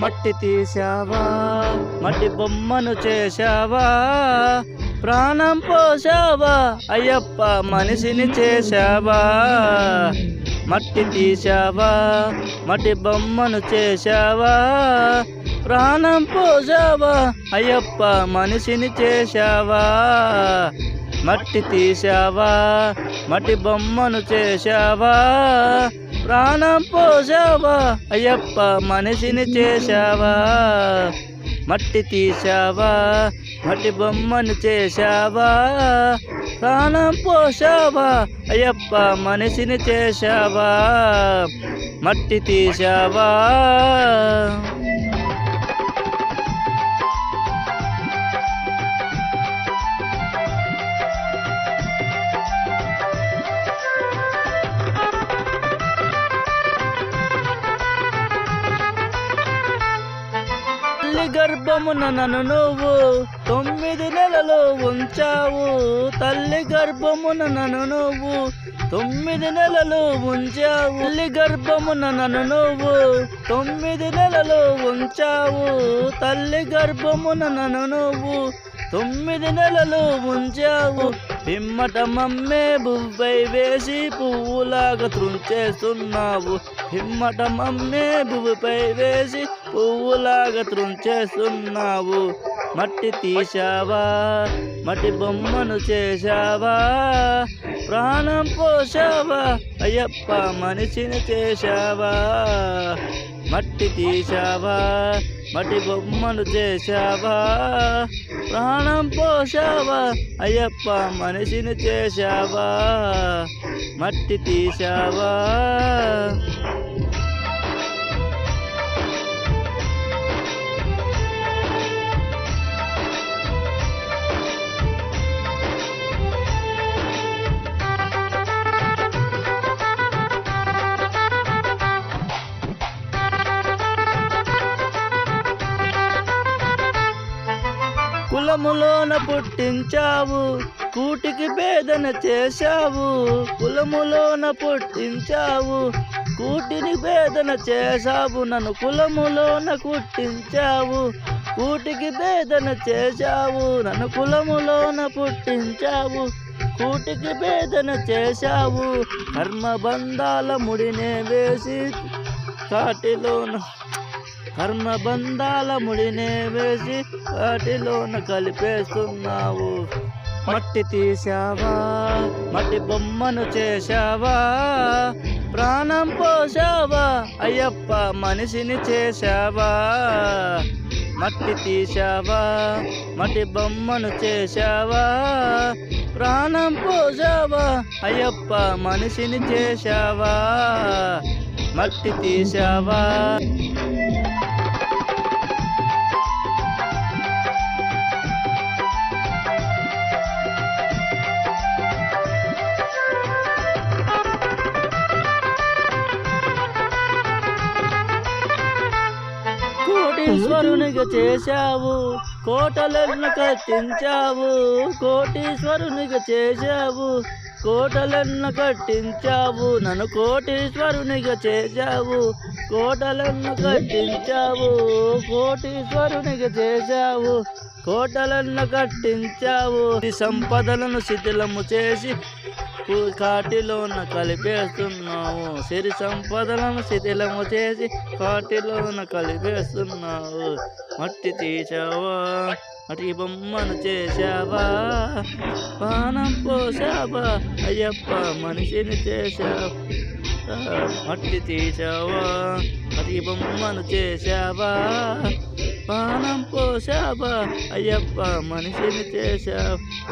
మట్టి తీసావా మట్టి బొమ్మను చేశావా? ప్రాణం పోసావా అయ్యప్ప మనిషిని చేశావా? మట్టి తీసావా మట్టి బొమ్మను చేశావా? ప్రాణం పోసావా అయ్యప్ప మనిషిని చేశావా? మట్టి తీసావా మట్టి బొమ్మను చేశావా? ప్రాణం పోసావా అయ్యప్ప మనిషిని చేశావా? మట్టి తీసావా మట్టి బొమ్మను చేశావా? ప్రాణం పోసావా అయ్యప్ప మనిషిని చేశావా? మట్టి తీసావా గర్భమున నన్ను నువ్వు తొమ్మిది నెలలు ఉంచావు. తల్లి గర్భమున నన్ను నువ్వు తొమ్మిది నెలలు ఉంచావు. తల్లి గర్భమున నన్ను నువ్వు తొమ్మిది నెలలు ఉంచావు. తల్లి గర్భమున నన్ను నువ్వు తొమ్మిది నెలలు ఉంచావు పిమ్మట మమ్మే బువ్వై వేసి పువ్వులాగా త్రుంచేస్తున్నావు పిమ్మట మమ్మే బువ్వుపై వేసి పువ్వులాగా త్రుంచేస్తున్నావు మట్టి తీశావా? మట్టి బొమ్మను చేశావా? ప్రాణం పోసావా అయ్యప్ప మనిషిని చేశావా? మట్టి తీసావా మట్టి బొమ్మను చేశావా? ప్రాణం పోసావా అయ్యప్ప మనిషిని చేశావా? మట్టి తీసావా కులములోన పుట్టించావు కూటికి భేదన చేశావు. కులములోన పుట్టించావు కూటిని భేదన చేశావు. నన్ను కులములోన పుట్టించావు కూటికి భేదన చేశావు. నన్ను కులములోన పుట్టించావు కూటికి భేదన చేశావు. కర్మబంధాల ముడినే వేసి కాటిలోన కర్మబంధాల ముడినే వేసి వాటిలోన కలిపేస్తున్నావు. మట్టి తీసావా మట్టి బొమ్మను చేశావా? ప్రాణం పోసావా అయ్యప్ప మనిషిని చేశావా? మట్టి తీసావా మట్టి బొమ్మను చేశావా? ప్రాణం పోసావా అయ్యప్ప మనిషిని చేశావా? మట్టి తీసావా కోటీశ్వరునిగా చేశావు. కోటలను కట్టించావు. కోటీశ్వరునిగా చేశావు. కోటలను కట్టించావు. నన్ను కోటీశ్వరునిగా చేశావు. కోటలను కట్టించావు. కోటీశ్వరునిగా చేశావు. కోటలను కట్టించావు. ఈ సంపదలను శిథిలము చేసి కాటిలోన కలిపేస్తున్నావు. సిరి సంపదలను శిథిలము చేసి కాటిలోన కలిపేస్తున్నావు. మట్టి తీసావా మట్టి బొమ్మను చేశావా? పానం పోసావా అయ్యప్ప మనిషిని చేశావు. మట్టి తీసావా మట్టి బొమ్మను చేశావా? పానం పోసావా అయ్యప్ప మనిషిని చేశావు.